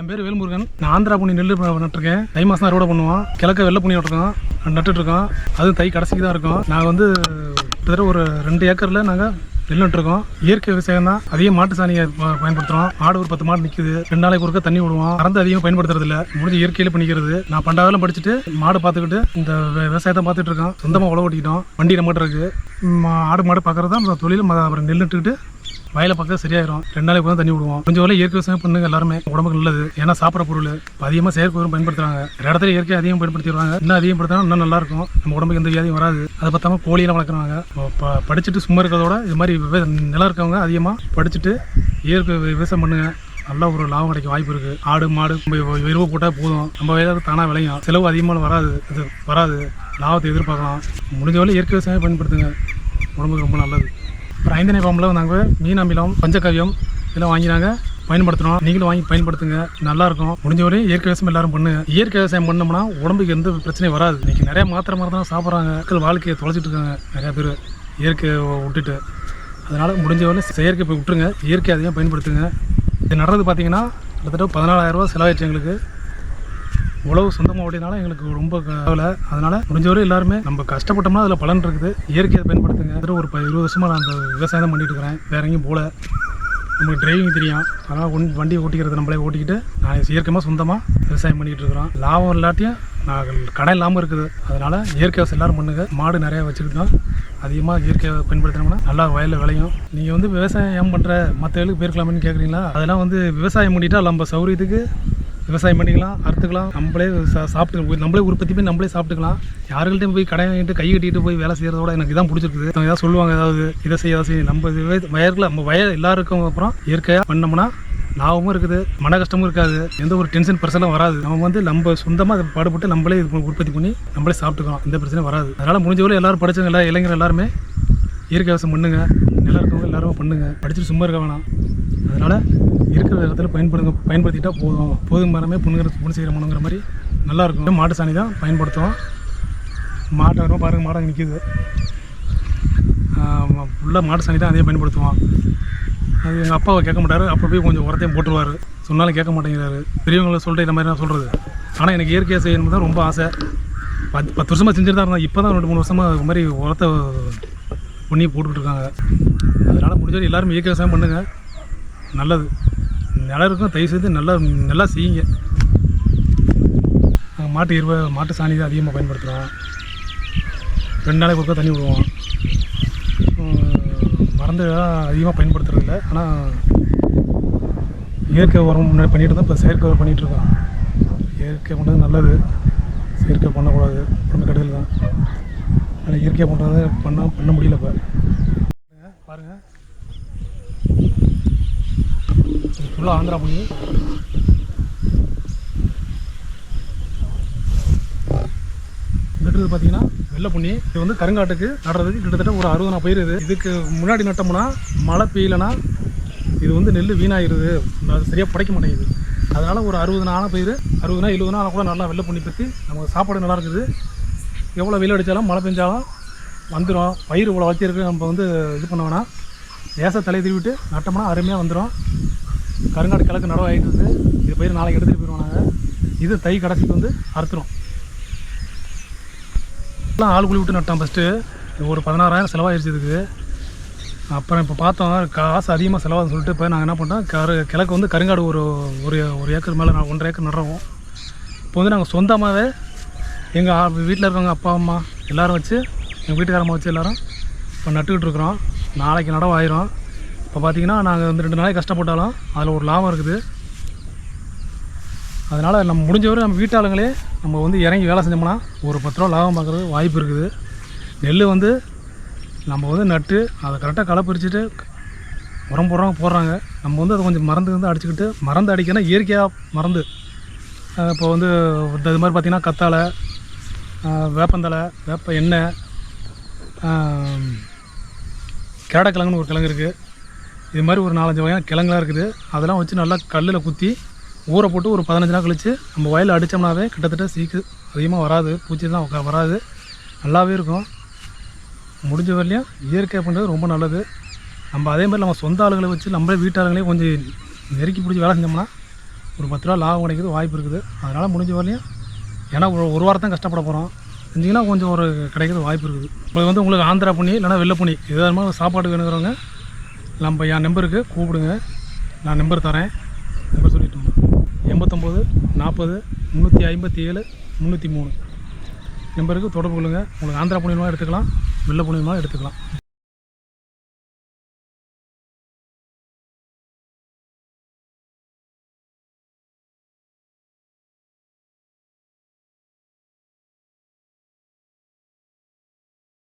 என் பேர் வேல்முருகன். நான் ஆந்திரா புனி நெல் நட்டுருக்கேன். தை மாதம் அறுவடை பண்ணுவோம் கிழக்க வெள்ளை புண்ணி நட்டுருக்கோம் நட்டுட்டு இருக்கோம் அது தை கடைசிக்கு தான் இருக்கும். நாங்கள் வந்து கிட்டத்தட்ட ஒரு ரெண்டு ஏக்கரில் நாங்கள் நெல் நட்டுருக்கோம். இயற்கை விவசாயம் தான். அதிகம் மாட்டு சாணியை ப- பயன்படுத்துறோம். மாடு ஒரு பத்து மாடு நிற்குது ரெண்டு நாளைக்கு ஒருக்க தண்ணி விடுவோம். மறந்து அதிகம் பயன்படுத்துறது இல்ல. முடிஞ்ச இயற்கையில் பண்ணிக்கிறது. நான் பண்டாவெல்லாம் படிச்சுட்டு மாடு பார்த்துக்கிட்டு இந்த விவசாயத்தை பார்த்துட்டு இருக்கோம் சொந்தமாக உழவு ஓட்டிக்கிட்டோம். வண்டி நம்மகிட்ட இருக்குது மா- ஆடு மாடு பார்க்கறது தான் தொழில். ம- அப்புறம் நெல் நட்டுக்கிட்டு வயலை பார்க்க சரியாயிரும். ரெண்டு நாளைக்கு கூட தண்ணி விடுவோம். கொஞ்சம் வேலை இயற்கை விவசாயம் பண்ணுங்க எல்லாருமே. உடம்புக்கு நல்லது. ஏன்னா சாப்பிட்ற பொருள். அதிகமாக செயற்கை உரம் பயன்படுத்துறாங்க. ஒரு இடத்துல இயற்கை அதிகம் பயன்படுத்திடுவாங்க. இன்னும் அதிகப்படுத்தினா இன்னும் நல்லா இருக்கும். நம்ம உடம்புக்கு எந்த வியாதியும் வராது. அதை பார்த்தாம கோழியெல்லாம் வளர்க்குறாங்க. படிச்சுட்டு சும்மா இருக்கிறதோட இது மாதிரி நிலம் இருக்கவங்க அதிகமாக படிச்சுட்டு இயற்கை விவசாயம் பண்ணுங்க. நல்ல ஒரு லாபம் கிடைக்க வாய்ப்பு இருக்கு. ஆடு மாடு நம்ம எருவு போட்டால் போதும். நம்ம வயலுக்கு தானாக விளையும். செலவு அதிகமாக வராது. இது வராது. லாபத்தை எதிர்பார்க்கலாம். முடிஞ்ச வரை இயற்கை விவசாயம் பயன்படுத்துங்க. உடம்புக்கு ரொம்ப நல்லது. அப்புறம் ஐந்தனை பாம்பில் நாங்கள் மீன் அமிலம் பஞ்சகவியம் இதெல்லாம் வாங்கி நாங்கள் பயன்படுத்தணும் நீங்களும் வாங்கி பயன்படுத்துங்க. நல்லா இருக்கும் முடிஞ்ச வரையும் இயற்கை விவசாயம் எல்லாரும் பண்ணுங்க இயற்கை விவசாயம் பண்ணோம்னா உடம்புக்கு எந்த பிரச்சனையும் வராது. இன்னைக்கு நிறைய மாத்திரை மருந்து தான் சாப்பிட்றாங்க. மக்கள் வாழ்க்கையை தொலைச்சிட்டு இருக்காங்க. நிறைய பேர் இயற்கையை விட்டுட்டு. அதனால் முடிஞ்ச வரையும் செயற்கை போய் விட்டுருங்க. இயற்கை அதிகம் பயன்படுத்துங்க. இது நடுறது பார்த்தீங்கன்னா கிட்டத்தட்ட பதினாலாயிரரூவா செலவாயிடுச்சு எங்களுக்கு. உழவு சொந்தமாக ஓட்டினால எங்களுக்கு ரொம்ப கவலை. அதனால் முடிஞ்சவரை எல்லாருமே நம்ம கஷ்டப்பட்டோம்னா அதில் பலன் இருக்குது. இயற்கையை பயன்படுத்துங்க. ஒரு ப- இருபது வருஷமாக நான் அந்த விவசாயம் தான் பண்ணிட்டு இருக்கிறேன். வேற எங்கேயும் போகல. நமக்கு டிரைவிங் தெரியும். அதனால் ஒன் வண்டி ஓட்டிக்கிறது நம்மளே ஓட்டிக்கிட்டு நான் இயற்கையாக சொந்தமாக விவசாயம் பண்ணிகிட்டு இருக்கிறோம். லாபம் இல்லாட்டியும் நான் கடை இல்லாமல் இருக்குது. அதனால் இயற்கை விவசாயம் எல்லாரும் பண்ணுங்க. மாடு நிறையா வச்சுருக்கோம். அதிகமாக இயற்கையை பயன்படுத்தினோம்னா நல்லா வயலில் விளையும். நீங்கள் வந்து விவசாயம் ஏன் பண்ணுற மற்ற வேலுக்கு போயிருக்கலாம்னு கேட்குறீங்களா அதெல்லாம் வந்து விவசாயம் பண்ணிட்டால் நம்ம சௌரியத்துக்கு விவசாயம் பண்ணிக்கலாம் அறுத்துக்கலாம். நம்மளே சாப்பிட்டு நம்மளே உற்பத்தி பண்ணி நம்மளே சாப்பிட்டுக்கலாம். யாருக்கிட்டையும் போய் கடை வாங்கிட்டு கை கட்டிட்டு போய் வேலை செய்கிறதோட எனக்கு இதான் பிடிச்சிருக்குது. அவங்க ஏதாவது சொல்லுவாங்க ஏதாவது இதை செய்ய அதை செய்ய. நம்ம வயரில் நம்ம வயல் எல்லாருக்கும் அப்புறம் இயற்கையாக பண்ணோம்னா லாபமும் இருக்குது மன கஷ்டமும் இருக்காது. எந்த ஒரு டென்ஷன் பிரச்சனையும் வராது. நம்ம வந்து நம்ம சொந்தமாக அதை பாடுபட்டு நம்மளே இது உற்பத்தி பண்ணி நம்மளே சாப்பிட்டுக்கலாம். எந்த பிரச்சனையும் வராது. அதனால் முடிஞ்சவரை எல்லாரும் படிச்சவங்க எல்லா இளைஞர் எல்லாருமே இயற்கை விவசாயம் பண்ணுங்க. நல்லா இருக்கவங்க எல்லாரும் பண்ணுங்க. படிச்சுட்டு சும்மா இருக்க வேணாம். அதனால் இருக்கிற இடத்துல பயன்படுங்க பயன்படுத்திட்டால் போதும். போதும் மரமே புண்ணுங்கிற புண்ணு செய்கிற மனுங்கிற மாதிரி நல்லாயிருக்கும் மாட்டு சாணி தான் பயன்படுத்துவோம். மாட்டை வரும் பாருங்கள் மாடம் நிற்கிது ஃபுல்லாக மாட்டு சாணி தான் அதையும் பயன்படுத்துவோம். அது எங்கள் அப்பாவை கேட்க மாட்டார். அப்போ போய் கொஞ்சம் உரத்தையும் போட்டுருவார். சொன்னாலும் கேட்க மாட்டேங்கிறாரு. பெரியவங்களை சொல்லிட்டு இந்த மாதிரி நான் சொல்கிறது ஆனால் எனக்கு இயற்கையாக செய்யணும் தான் ரொம்ப ஆசை. பத்து பத்து வருஷமாக செஞ்சுட்டு தான் இருந்தேன் இப்போ தான் ரெண்டு மூணு வருஷமாக இது மாதிரி உரத்தை பண்ணி போட்டுக்கிட்டு இருக்காங்க. அதனால் முடிஞ்சது எல்லோரும் இயற்கை விவசாயம் பண்ணுங்கள் நல்லது. நிலம் இருக்கும் தயவு செய்து நல்லா நல்லா செய்யுங்க. நாங்கள் மாட்டு எருவை மாட்டு சாணி தான் அதிகமாக பயன்படுத்துகிறோம் ரெண்டு நாளைக்கு ஒருக்கா தண்ணி விடுவோம் உம், மருந்து அதிகமாக பயன்படுத்துறது இல்லை. ஆனால் இயற்கை உரம் முன்னாடி பண்ணிட்டு தான் இப்போ செயற்கை உரம் பண்ணிகிட்டு இருக்கோம் இயற்கை பண்ணுறது நல்லது. செயற்கை பண்ணக்கூடாது. உடம்பு கடையில் தான். ஆனால் இயற்கை பண்ணுறது பண்ண பண்ண முடியல இப்போ. பாருங்கள் ஃபுல்லாக ஆந்திரா புளி நட்டுறது பார்த்தீங்கன்னா வெள்ளை புண்ணி. இது வந்து கருங்காட்டுக்கு நடுறதுக்கு கிட்டத்தட்ட ஒரு அறுபது நாள் பயிர் இது இதுக்கு முன்னாடி நட்டோம்னா மழை பெய்யலைன்னா இது வந்து நெல் வீணாகிடுது அது சரியாக படைக்க மாட்டேங்குது. அதனால் ஒரு அறுபது நாள் பயிர். அறுபது நாள் எழுபது நாள் கூட நல்லா வெள்ளை புண்ணி பற்றி நமக்கு சாப்பாடு நல்லா இருக்குது. எவ்வளோ வெயில் அடித்தாலும் மழை பெஞ்சாலும் வந்துடும் பயிர் இவ்வளோ வளர்த்திருக்கு நம்ம வந்து இது பண்ண வேணாம். லேசாக தலை திருவிட்டு நட்டோம்னா அருமையாக வந்துடும் கருங்காடு கிழக்கு நடவு ஆகிட்டு இருக்குது இது பயிர் நாளைக்கு எடுத்துகிட்டு போயிடுவோம் நாங்கள் இது தை கடைசிக்கு வந்து அறுத்துரும். எல்லாம் ஆள் குழி விட்டு நட்டோம் ஃபஸ்ட்டு ஒரு பதினாறாயிரம் செலவாகிடுச்சு இதுக்கு. அப்புறம் இப்போ பார்த்தோம் காசு அதிகமாக செலவாகுதுன்னு சொல்லிட்டு இப்போ நாங்கள் என்ன பண்ணோம் கரு கிழக்கு வந்து கருங்காடு ஒரு ஒரு ஒரு ஏக்கர் மேலே நான் ஒன்றரை ஏக்கர் நடுறோம். இப்போ வந்து நாங்கள் சொந்தமாகவே எங்கள் வீட்டில் இருக்கவங்க அப்பா அம்மா எல்லோரும் வச்சு எங்கள் வீட்டுக்காரம்மா வச்சு எல்லோரும் இப்போ நட்டுக்கிட்டு இருக்கிறோம். நாளைக்கு நடவு ஆயிரும். இப்போ பார்த்தீங்கன்னா நாங்கள் வந்து ரெண்டு நாளைக்கு கஷ்டப்பட்டாலும் அதில் ஒரு லாபம் இருக்குது. அதனால் நம்ம முடிஞ்சவரை நம்ம வீட்டாளுங்களே நம்ம வந்து இறங்கி வேலை செஞ்சோம்னா ஒரு பத்து ரூபா லாபம் பார்க்குறது வாய்ப்பு இருக்குது. நெல் வந்து நம்ம வந்து நட்டு அதை கரெக்டாக களை பறிச்சுட்டு உரம் போடுறவங்க போடுறாங்க. நம்ம வந்து அதை கொஞ்சம் மருந்து வந்து அடிச்சுக்கிட்டு மருந்து அடிக்கணும் இயற்கையாக மருந்து இப்போ வந்து இது மாதிரி பார்த்திங்கன்னா கத்தாழை வேப்பந்தலை வேப்பந்தழை வேப்ப எண்ணெய் கேடக்கிழங்குன்னு ஒரு கிழங்கு இருக்குது இது மாதிரி ஒரு நாலஞ்சு வகையான கிழங்குலாம் இருக்குது. அதெல்லாம் வச்சு நல்லா கல்லில் குத்தி ஊற போட்டு ஒரு பதினஞ்சு நாள் கழித்து நம்ம வயலில் அடித்தோம்னாவே கிட்டத்தட்ட சீக்கு அதிகமாக வராது. பூச்சி தான் வராது. நல்லாவே இருக்கும். முடிஞ்ச வரலையும் இயற்கை பண்ணுறது ரொம்ப நல்லது. நம்ம அதே மாதிரி நம்ம சொந்த ஆளுகளை வச்சு நம்மளே வீட்டாளுங்களே கொஞ்சம் நெருக்கி பிடிச்சி வேலை செஞ்சோம்னா ஒரு பத்து ரூபா லாபம் கிடைக்குது வாய்ப்பு இருக்குது. அதனால் முடிஞ்ச வரலையும் ஏன்னா ஒரு ஒரு வாரம் கஷ்டப்பட போகிறோம் செஞ்சிங்கன்னா கொஞ்சம் ஒரு கிடைக்கிறது வாய்ப்பு இருக்குது. இப்போ வந்து உங்களுக்கு ஆந்திரா புண்ணி இல்லைனா வெள்ளை புண்ணி எதாவது மாதிரி சாப்பாடு வேணுங்கிறவங்க நம்ம என் நம்பருக்கு கூப்பிடுங்க. நான் நம்பர் தரேன். நம்பர் சொல்லிட்டோம். எண்பத்தொம்போது நாற்பது முந்நூற்றி ஐம்பத்தி ஏழு முந்நூற்றி மூணு. நம்பருக்கு தொடர்பு கொள்ளுங்கள் உங்களுக்கு ஆந்திரா புண்ணியமாக எடுத்துக்கலாம் வெள்ளை புண்ணியமாக எடுத்துக்கலாம்.